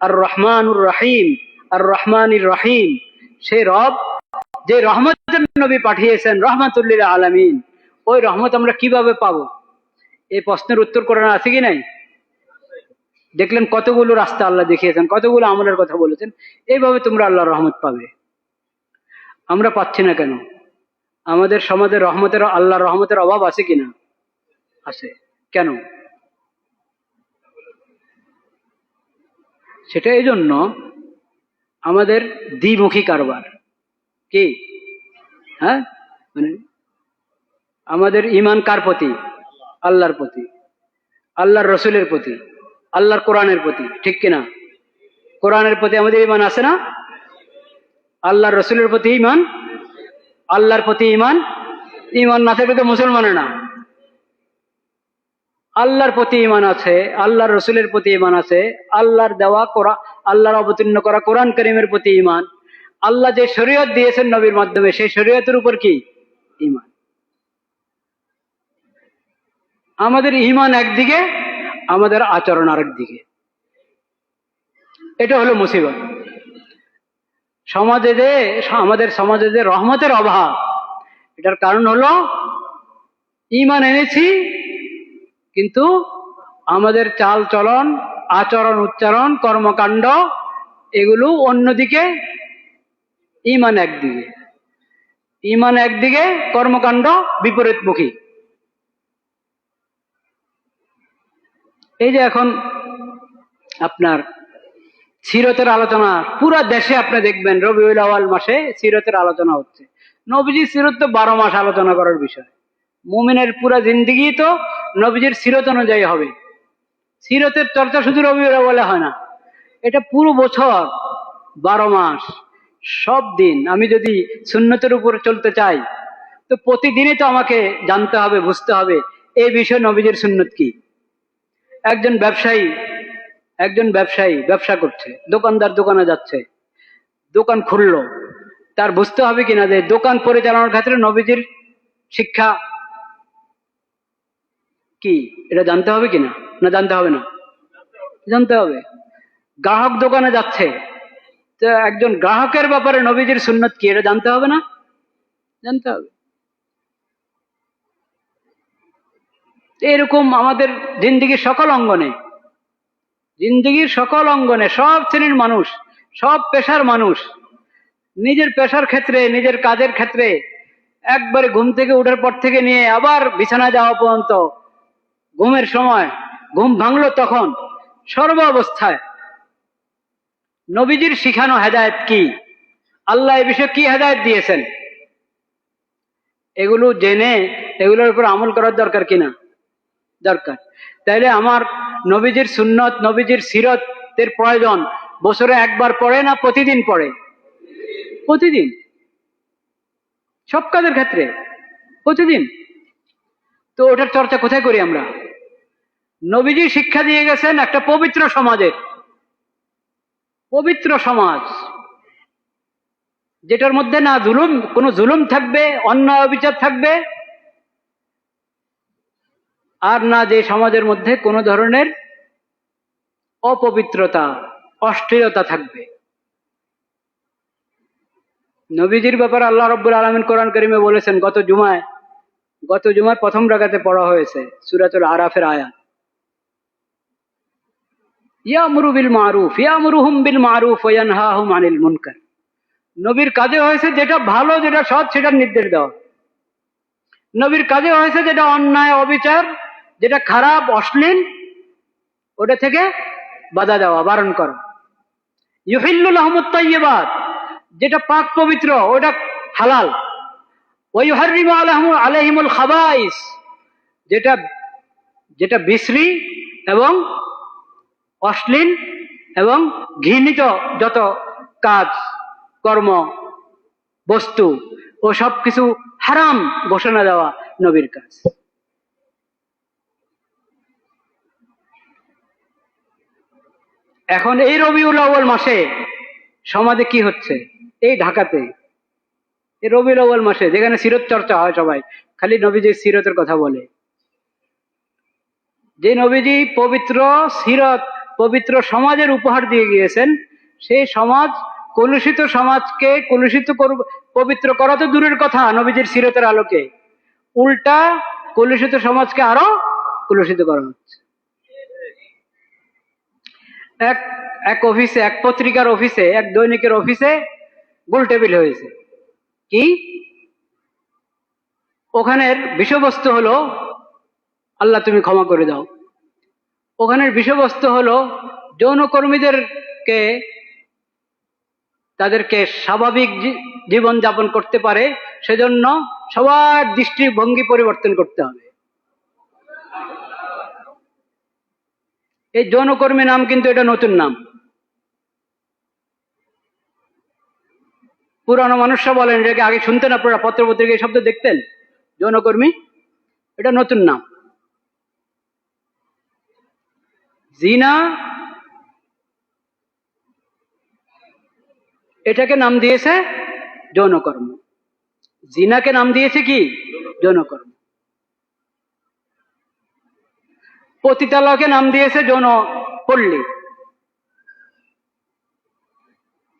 আর রহমানুর রহিম আর রহমানির রহিম সেই রব, যে রহমতের নবী পাঠিয়েছেন, রহমাতুল্লিল আলামিন। ওই রহমত আমরা কীভাবে পাবো? এই প্রশ্নের উত্তর কোরআন আছে কি নাই? দেখলেন কতগুলো রাস্তা আল্লাহ দেখিয়েছেন, কতগুলো আমলের কথা বলেছেন। এইভাবে তোমরা আল্লাহর রহমত পাবে। আমরা পাচ্ছি না কেন? আমাদের সমাজে রহমতের, আল্লাহর রহমতের অভাব আছে কিনা? আছে। কেন? সেটা এই জন্য আমাদের দ্বিমুখী কারবার। কি? হ্যাঁ? মানে আমাদের ইমান কার প্রতি? আল্লাহর প্রতি। আল্লাহর রসুলের প্রতি। আল্লাহর কোরআনের প্রতি। ঠিক কিনা কোরআনের প্রতি আমাদের ইমান আছে না? আল্লাহর রসুলের প্রতি ইমান আল্লাহর প্রতি ইমান ইমান না থাকলে তো মুসলমানের না আল্লাহর প্রতি ইমান আছে, আল্লাহর রসুলের প্রতি ইমান আছে, আল্লাহর দেওয়া কোরআন আল্লাহর অবতীর্ণ করা কোরআন করিমের প্রতি ইমান আল্লাহ যে শরীয়ত দিয়েছেন নবীর মাধ্যমে, সেই শরীয়তের উপর কি? ইমান আমাদের ইমান একদিকে, আমাদের আচরণ আরেক দিকে এটা হলো মুসিবত। সমাজে যে, আমাদের সমাজে যে রহমতের অভাব, এটার কারণ হলো ইমান এনেছি কিন্তু আমাদের চাল চলন, আচরণ উচ্চারণ, কর্মকাণ্ড এগুলো অন্যদিকে ইমান একদিকে। ইমান একদিকে, কর্মকাণ্ড বিপরীতমুখী। এই যে এখন আপনার সিরতের আলোচনা, পুরো দেশে আপনি দেখবেন রবিউল আওয়াল মাসে সিরতের আলোচনা হচ্ছে। নবীজি সিরত তো বারো মাস আলোচনা করার বিষয়। মুমিনের পুরা জিন্দিগি তো নবীজির সিরত অনুযায়ী হবে। সিরতের চর্চা শুধু রবিউল আওয়ালে হয় না। এটা পুরো বছর, বারো মাস, সব দিন আমি যদি সুন্নতের উপর চলতে চাই, তো প্রতিদিনই তো আমাকে জানতে হবে, বুঝতে হবে, এই বিষয়ে নবীজির সুন্নত কি। একজন ব্যবসায়ী একজন ব্যবসায়ী ব্যবসা করছে, দোকানদার দোকানে যাচ্ছে, দোকান খুললো, তার বুঝতে হবে কিনা যে দোকান পরিচালনার ক্ষেত্রে নবীজির শিক্ষা কি? এটা জানতে হবে কিনা? না জানতে হবে না? জানতে হবে। গ্রাহক দোকানে যাচ্ছে। তো একজন গ্রাহকের ব্যাপারে নবীজির সুন্নত কি? এটা জানতে হবে না? জানতে হবে। এরকম আমাদের জিন্দিগির সকল অঙ্গনে, জিন্দিগির সকল অঙ্গনে সব শ্রেণির মানুষ, সব পেশার মানুষ, নিজের পেশার ক্ষেত্রে, নিজের কাজের ক্ষেত্রে একবারে ঘুম থেকে উঠার পর থেকে নিয়ে আবার বিছানা যাওয়া পর্যন্ত ঘুমের সময়, ঘুম ভাঙলো তখন। সর্ব অবস্থায়। নবীজির শিখানো হেদায়ত কি? আল্লাহ এ বিষয়ে কি হেদায়ত দিয়েছেন? এগুলো জেনে, এগুলোর উপর আমল করার দরকার কিনা দরকার। তাইলে আমার নবীজির সুন্নত, নবীজির সিরতের প্রয়োজন বছরে একবার পড়ে না প্রতিদিন পড়ে? প্রতিদিন। সব কাজের ক্ষেত্রে। প্রতিদিন। তো ওটার চর্চা কোথায় করি আমরা? নবীজি শিক্ষা দিয়ে গেছেন একটা পবিত্র সমাজের। পবিত্র সমাজ। যেটার মধ্যে না জুলুম, কোনো জুলুম থাকবে, অন্যায় অবিচার থাকবে, আর না যে সমাজের মধ্যে কোনো ধরনের অপবিত্রতা অস্থিরতা থাকবে। নবীজির ব্যাপারে আল্লাহ রব্বুল আলমিন কোরআন করিমে বলেছেন, গত জুমায়, গত জুমার প্রথম রাগাতে পড়া হয়েছে, সুরাতুল আরাফের আয়া ইয়ামরু বিল মারুফ, ইয়ামরুহুম বিল মারুফ ওয়ানহাহুম আনিল মুনকার। নবীর কাজে হয়েছে যেটা ভালো, যেটা সৎ, সেটার নির্দেশ দেওয়া। নবীর কাজে হয়েছে যেটা অন্যায়, অবিচার, যেটা খারাপ, অশ্লীল, ওটা থেকে বাধা দেওয়া, বারণ করা। ইউহিল্লুল আহমদ তৈবাদ যেটা পাক পবিত্র, ওটা হালাল। ওই হারিম আলহম আলহিমুল খাবাইস, যেটা যেটা বিশ্রী এবং অশ্লীল এবং ঘৃণিত যত কাজ, কর্ম, বস্তু ও সব কিছু হারাম ঘোষণা দেওয়া নবীর কাজ। এখন এই রবিউল আউ্বাল মাসে সমাজে কি হচ্ছে? এই ঢাকাতে। এই রবিউল আউ্বাল মাসে যেখানে সিরত চর্চা হয় সবাই, খালি নবীজির সিরতের কথা বলে। যে নবীজি পবিত্র সিরত পবিত্র সমাজের উপহার দিয়ে গিয়েছেন। সেই সমাজ, কলুষিত সমাজকে কলুষিত পবিত্র করা তো দূরের কথা নবীজির সিরতের আলোকে। উল্টা কলুষিত সমাজকে আরও কলুষিত করা হচ্ছে। এক এক অফিসে, এক পত্রিকার অফিসে, এক দৈনিকের অফিসে গোল টেবিল হয়েছে। কি? ওখানের বিষয়বস্তু হলো, আল্লাহ তুমি ক্ষমা করে দাও। ওখানের বিষয়বস্তু হলো, যৌনকর্মীদেরকে, তাদেরকে স্বাভাবিক জীবন যাপন করতে পারে, সেজন্য সবার দৃষ্টিভঙ্গি পরিবর্তন করতে হবে। এই যৌনকর্মী নাম কিন্তু এটা নতুন নাম। পুরানো মানুষরা বলেন, এটাকে আগে শুনতেন আপনারা পত্র পত্রিকা এই শব্দ দেখতেন? যৌনকর্মী, এটা নতুন নাম। জিনা এটাকে নাম দিয়েছে যৌনকর্ম। জিনাকে নাম দিয়েছে কি? যৌনকর্ম। পতিতালয়কে নাম দিয়েছে যৌন পল্লী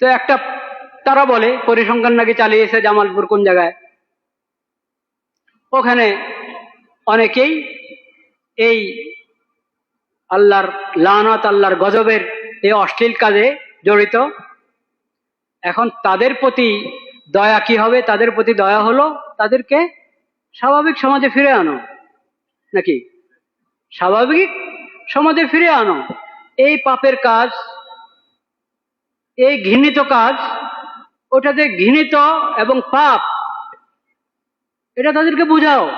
তো একটা তারা বলে, পরিসংখ্যান নাকি চালিয়েছে জামালপুর কোন জায়গায়? ওখানে অনেকেই এই আল্লাহর লানত, আল্লাহর গজবের এই অশ্লীল কাজে জড়িত। এখন তাদের প্রতি দয়া কি হবে? তাদের প্রতি দয়া হলো তাদেরকে স্বাভাবিক সমাজে ফিরে আনো। নাকি? স্বাভাবিক সমাজে ফিরে আনো। এই পাপের কাজ, এই ঘৃণিত কাজ ওটাতে ঘৃণিত এবং পাপ, এটা তাদেরকে বুঝাও।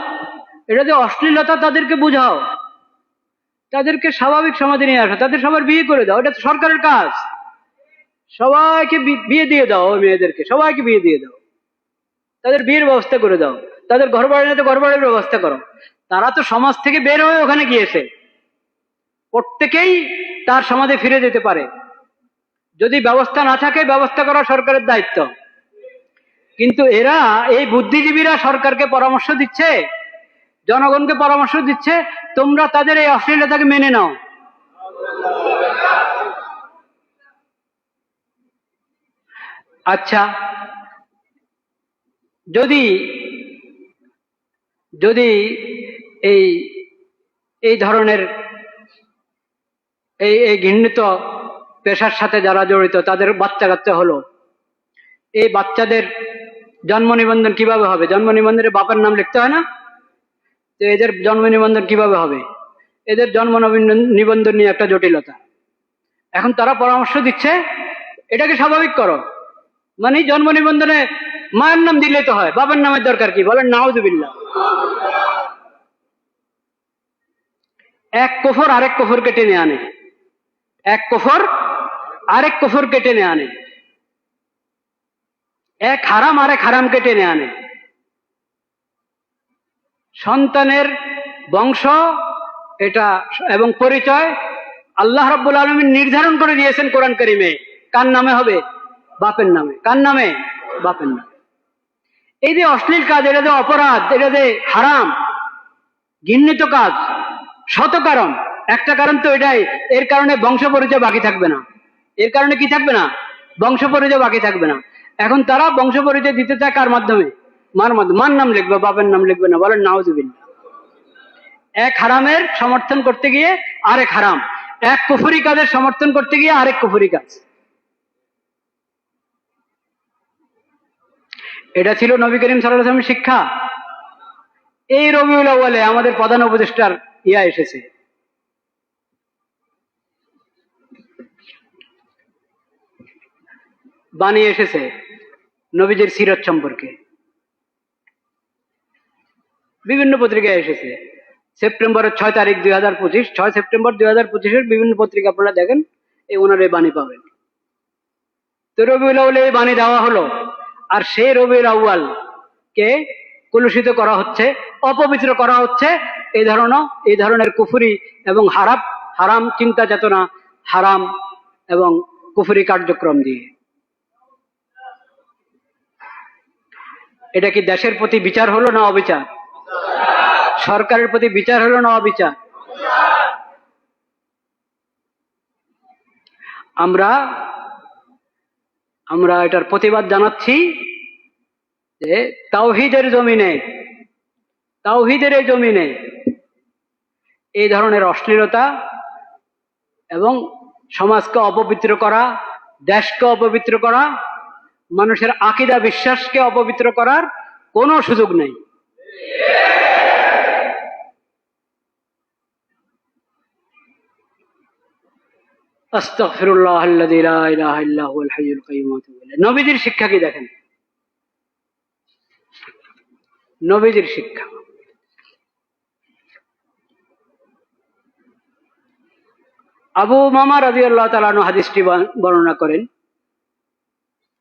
এটাতে অশ্লীলতা তাদেরকে বুঝাও। তাদেরকে স্বাভাবিক সমাজে নিয়ে আসো, তাদের সবার বিয়ে করে দাও, এটা তো সরকারের কাজ। সবাইকে বিয়ে দিয়ে দাও মেয়েদেরকে, সবাইকে বিয়ে দিয়ে দাও। তাদের বিয়ের ব্যবস্থা করে দাও। তাদের ঘর বাড়ি নিতে ঘর বাড়ির ব্যবস্থা করো। তারা তো সমাজ থেকে বের হয়ে ওখানে গিয়েছে। প্রত্যেকেই তার সমাজে ফিরে যেতে পারে। যদি ব্যবস্থা না থাকে, ব্যবস্থা করা সরকারের দায়িত্ব। কিন্তু এরা, এই বুদ্ধিজীবীরা সরকারকে পরামর্শ দিচ্ছে জনগণকে পরামর্শ দিচ্ছে, তোমরা তাদের এই অশ্লীলতাকে মেনে নাও। আচ্ছা যদি যদি এই এই ধরনের এই এই ঘৃণিত পেশার সাথে যারা জড়িত, তাদের বাচ্চা কাচ্চা হলো। এই বাচ্চাদের জন্ম নিবন্ধন কীভাবে হবে? জন্ম নিবন্ধনে বাপের নাম লিখতে হয় না? তো এদের জন্ম নিবন্ধন কীভাবে হবে? এদের জন্ম নিবন্ধন নিয়ে একটা জটিলতা। এখন তারা পরামর্শ দিচ্ছে, এটাকে স্বাভাবিক করো। মানে জন্ম নিবন্ধনে মায়ের নাম দিলে তো হয়, বাবার নামের দরকার কি? বলেন নাউজুবিল্লা এক কফর আরেক কফরকে টেনে আনে। এক কফর আরেক কফরকে টেনে আনে। এক হারাম আরেক হারাম হারামকে টেনে আনে। সন্তানের বংশ, এটা এবং পরিচয় আল্লাহ রাব্বুল আলমিন নির্ধারণ করে দিয়েছেন কোরআন করিমে। কার নামে হবে? বাপের নামে। কার নামে? বাপের নামে। এই যে অশ্লীল কাজ, এটা যে অপরাধ, এটা যে হারাম, ঘৃণিত কাজ, শত কারণ। একটা কারণ তো এটাই, এর কারণে বংশ পরিচয় বাকি থাকবে না। এর কারণে কি থাকবে না? বংশ পরিচয় বাকি থাকবে না। এখন তারা বংশ পরিচয় দিতে চায় কার মাধ্যমে? মার মাধ্যমে মার নাম লিখবে, বাপের নাম লিখবে না, বলেন নাওজুবিল্লা এক হারামের সমর্থন করতে গিয়ে আরেক হারাম। এক কুফুরি কাজের সমর্থন করতে গিয়ে আরেক কুফুরি কাজ। এটা ছিল নবী করিম সাল্লামের শিক্ষা। এই রবিউল বলে আমাদের প্রধান উপদেষ্টার ইয়া এসেছে। বানিয়ে এসেছে নবীজের সিরত সম্পর্কে। বিভিন্ন পত্রিকায় এসেছে। সেপ্টেম্বরের ছয় তারিখ দুই হাজার পঁচিশ, ছয় সেপ্টেম্বর দুই হাজার পঁচিশের বিভিন্ন পত্রিকা আপনারা দেখেন, এই ওনার এই বাণী পাবেন। তো রবিউল আউ্বালে এই বাণী দেওয়া হলো, আর সেই রবিউল আউ্বাল কে কলুষিত করা হচ্ছে, অপবিত্র করা হচ্ছে, এই ধরনের এই ধরনের কুফুরি এবং হারাপ হারাম চিন্তা চেতনা, হারাম এবং কুফুরি কার্যক্রম দিয়ে। এটা কি দেশের প্রতি বিচার হলো না অবিচার? সরকারের প্রতি বিচার হলো না অবিচার? আমরা আমরা এটার প্রতিবাদ জানাচ্ছি যে তাওহিদের জমিনে, তাওহিদের এই জমিনে এই ধরনের অশ্লীলতা এবং সমাজকে অপবিত্র করা, দেশকে অপবিত্র করা, মানুষের আকিদা বিশ্বাসকে অপবিত্র করার কোনো সুযোগ নেই। নবীজির শিক্ষা কি দেখেন? নবীজির শিক্ষা। আবু মামা রাজি আল্লাহ হাদিসটি বর্ণনা করেন।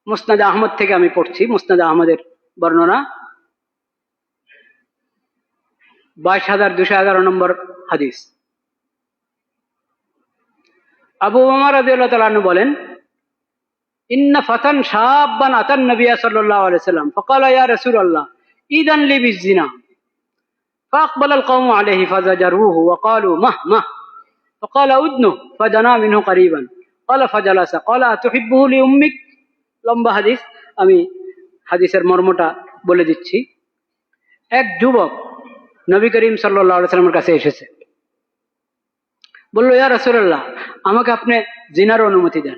মুসনাদ আহমদ থেকে আমি পড়ছি, মুসনাদ আহমদের বর্ণনা। বাইশ হাজার দুশো এগারো নম্বর হাদিস। আবু মামা রাজি আল্লাহ তালানু বলেন ইন্না ফাতান শাব্বান আতান নবিয়া সাল্লাল্লাহু আলাইহি সাল্লাম فقال يا رسول الله إذن لي بالزنا فأقبل القوم عليه فزجروه وقالوا مه مه فقال أدنه فدنا منه قريبا قال فجلس قال أتحبه لأمك লম্বা হাদিস আমি হাদিসের মর্মটা বলে দিচ্ছি এক যুবক নবী করিম সাল্লাহ সাল্লামের কাছে এসেছে বলল, ইয়া রসুল্লাহ আমাকে আপনি জিনার অনুমতি দেন।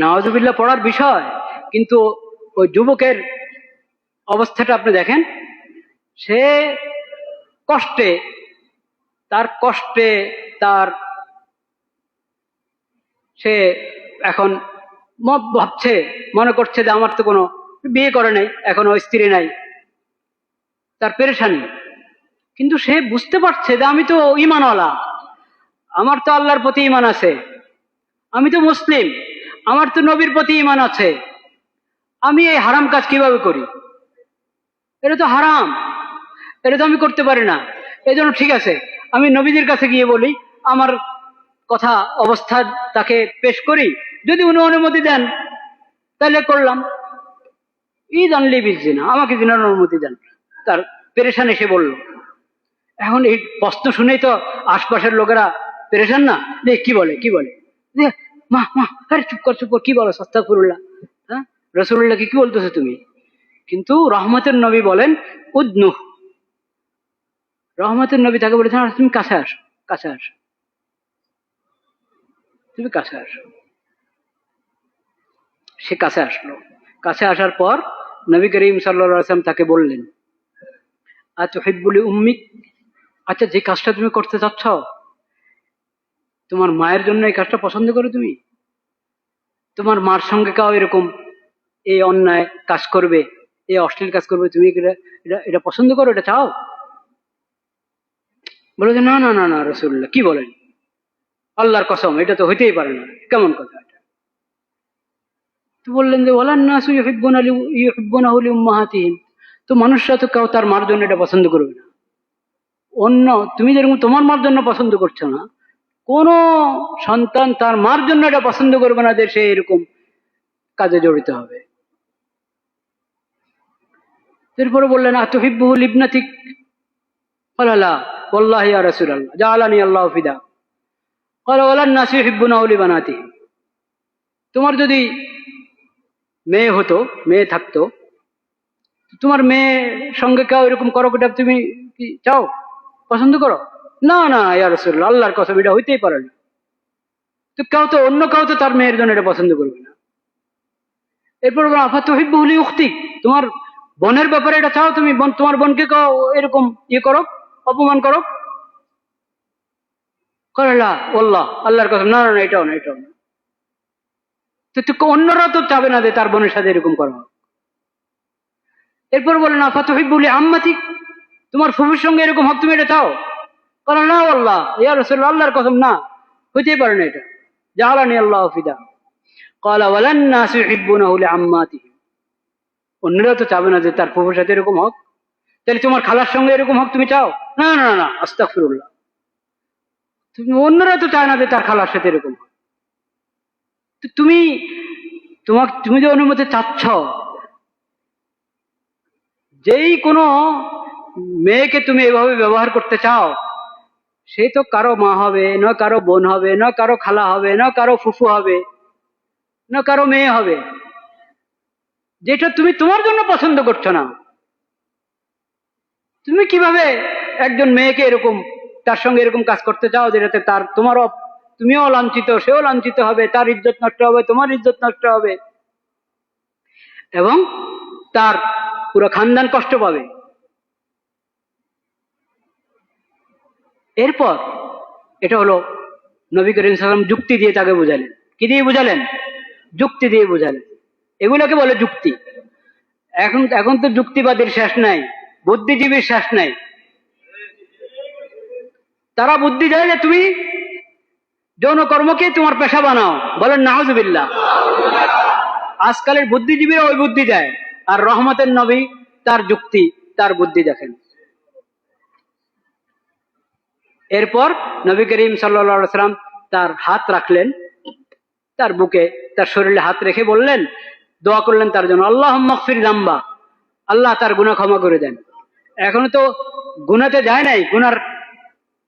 নওয়াজুবিল্লাহ পড়ার বিষয়, কিন্তু ওই যুবকের অবস্থাটা আপনি দেখেন, সে কষ্টে, তার কষ্টে তার সে এখন ভাবছে, মনে করছে যে আমার তো কোনো বিয়ে করে নাই, এখন ওই স্ত্রী নাই, তার পেরেশানি। কিন্তু সে বুঝতে পারছে যে আমি তো ইমানওয়ালা আমার তো আল্লাহর প্রতি ইমান আছে। আমি তো মুসলিম। আমার তো নবীর প্রতি ইমান আছে। আমি এই হারাম কাজ কীভাবে করি? এটা তো হারাম। এটা তো আমি করতে পারি না। এই জন্য ঠিক আছে, আমি নবীদের কাছে গিয়ে বলি, আমার কথা, অবস্থা তাকে পেশ করি। যদি উনি অনুমতি দেন, তাহলে করলাম। ঈদ আনলি না আমাকে দিনের অনুমতি দেন। তার পেরেশান এসে বলল। এখন এই প্রশ্ন শুনেই তো আশপাশের লোকেরা পেরেশান না? দেখ কি বলে কি বলে? মা মা, আরে চুপ কর চুপ কর, কি বলো সস্তা ফুরুল্লাহ হ্যাঁ? রসুল্লাহকে কি বলতেছো তুমি? কিন্তু রহমতের নবী বলেন, উদ্নু। রহমতের নবী তাকে বলেছেন তুমি কাছে আসো কাছে আসো। তুমি কাছে আসো। সে কাছে আসলো। কাছে আসার পর নবী করিম সাল্লাম তাকে বললেন আচ্ছা হিব্বুলি উম্মিক? আচ্ছা যে কাজটা তুমি করতে চাচ্ছ তোমার মায়ের জন্য এই কাজটা পছন্দ করো তুমি? তোমার মার সঙ্গে কাও এরকম এই অন্যায় কাজ করবে, এই অশ্লীল কাজ করবে, তুমি এটা পছন্দ করো, এটা চাও? বলে যে না না না না রসুল্লাহ কি বলেন? আল্লাহর কসম, এটা তো হইতেই পারে না, কেমন কথা এটা? তো বললেন যে ওলান নাসু ইউহিব্বুনা লি- ইউহিব্বুনাহু লিউম্মাহাতিহিম তো মানুষরা তো কেউ তার মার জন্য এটা পছন্দ করবে না। অন্য, তুমি যেরকম তোমার মার জন্য পছন্দ করছ না, কোন সন্তান তার মার জন্য এটা পছন্দ করবে না যে সে এরকম কাজে জড়িত হবে। এরপরে বললেন আতহিবুহুল ইবনাথিক আল্লাহ বানাতি তোমার যদি মেয়ে হতো, মেয়ে থাকতো, তোমার মেয়ে সঙ্গে কেউ এরকম করো তুমি কি চাও? পছন্দ করো? না না, ইয়া রাসূলুল্লাহ, আল্লাহর কথা এটা হইতেই পারে না। তো কেউ তো, অন্য কেউ তো তার মেয়ের জন্য এটা পছন্দ করবে না। এরপর আফা তো হিব্বুলি উক্তি তোমার বোনের ব্যাপারে এটা চাও, তুমি বোন, তোমার বোনকে এরকম ইয়ে করো, অপমান করো করে ওল্লাহ আল্লাহর কথা, না না এটাও না এটাও না। তো অন্যরা তো চাবে না যে তার বোনের সাথে এরকম করা এরপর বলে না ফাতহিব বলি আম্মাতি তোমার ফুফুর সঙ্গে এরকম হোক তুমি এটা চাও? কারণ না আল্লাহ, ইয়া রসুল্লাহ আল্লাহর কসম, না। হইতেই পারে না এটা। জাহালানি আল্লাহ ফিদা। ইহিব্বুনাহু লিআম্মাতিহিম। অন্যরা তো চাবে না যে তার ফুফুর সাথে এরকম হোক। তাহলে তোমার খালার সঙ্গে এরকম হোক তুমি চাও? না না না তুমি, অন্যরা তো চায় না যে তার খালার সাথে এরকম হোক। তুমি তোমার তুমি যে অনুমতি চাচ্ছ, যেই কোনো মেয়েকে তুমি এভাবে ব্যবহার করতে চাও? সে তো কারও মা হবে, না কারও বোন হবে, না কারও খালা হবে, না কারও ফুফু হবে, না কারও মেয়ে হবে। যেটা তুমি তোমার জন্য পছন্দ করছ না। তুমি কীভাবে একজন মেয়েকে এরকম, তার সঙ্গে এরকম কাজ করতে চাও যেটাতে তার, তোমারও, তুমিও লাঞ্ছিত, সেও লাঞ্ছিত হবে, তার ইজ্জত নষ্ট হবে, তোমার ইজ্জত নষ্ট হবে। এবং তার পুরো খানদান কষ্ট পাবে। এরপর এটা হলো নবী করিম সাল্লাম যুক্তি দিয়ে তাকে বুঝালেন। কি দিয়ে বুঝালেন? যুক্তি দিয়ে বুঝালেন। এগুলোকে বলে যুক্তি। এখন এখন তো যুক্তিবাদীর শেষ নাই, বুদ্ধিজীবীর শেষ নাই। তারা বুদ্ধি দেয় যে তুমি যৌন কর্মকে তোমার পেশা বানাও। বলেন নাহজুবিল্লাহ আজকালের বুদ্ধিজীবীরা ওই বুদ্ধি দেয়, আর রহমতের নবী তার যুক্তি, তার বুদ্ধি দেখেন। এরপর নবী করিম সাল্লা সাল্লাম তার হাত রাখলেন, তার বুকে, তার শরীরে হাত রেখে বললেন, দোয়া করলেন তার জন্য আল্লাহ মকফির জাম্বা আল্লাহ তার গুণা ক্ষমা করে দেন। এখনও তো গুনাতে যায় নাই, গুনার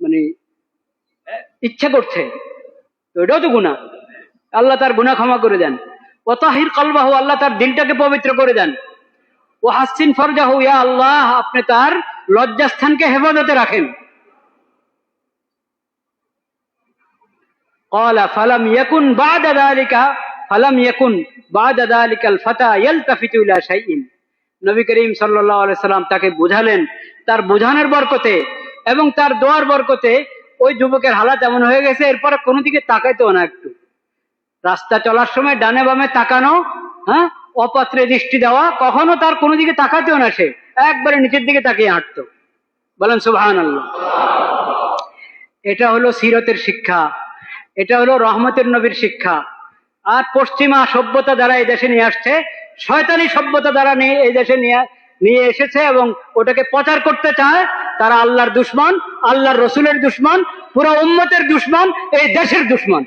মানে ইচ্ছা করছে, তো এটাও তো গুণা আল্লাহ তার গুণা ক্ষমা করে দেন। ও তাহির কলবাহু, আল্লাহ তার দিলটাকে পবিত্র করে দেন। ও হাসিন ফরজাহু, ইয়া আল্লাহ, আপনি তার লজ্জাস্থানকে হেফাজতে রাখেন। قال فلم يكن بعد ذلك فلم يكن بعد ذلك الفتى يلتفت الى شيء নবী করিম সাল্লাল্লাহু আলাইহি সাল্লাম তাকে বুঝালেন তার বুঝানোর বরকতে এবং তার দোয়ার বরকতে ওই যুবকের হালাত এমন হয়ে গেছে এরপরে কোনো দিকে তাকাইতো না একটু রাস্তা চলার সময় ডানে বামে তাকানো হ্যাঁ অপাত্রে দৃষ্টি দেওয়া কখনো তার কোনো দিকে তাকাতেও না সে একবারে নিচের দিকে তাকিয়ে হাঁটতো বলেন সুবহান আল্লাহ এটা হলো সিরতের শিক্ষা এটা হলো রহমতের নবীর শিক্ষা। আর পশ্চিমা সভ্যতা দ্বারা এই দেশে নিয়ে আসছে, শয়তানি সভ্যতা দ্বারা নিয়ে এই দেশে নিয়ে নিয়ে এসেছে এবং ওটাকে প্রচার করতে চায় তারা আল্লাহর দুশ্মন, আল্লাহর রসুলের দুশ্মন, পুরো উম্মতের দুশ্মন, এই দেশের দুশ্মন।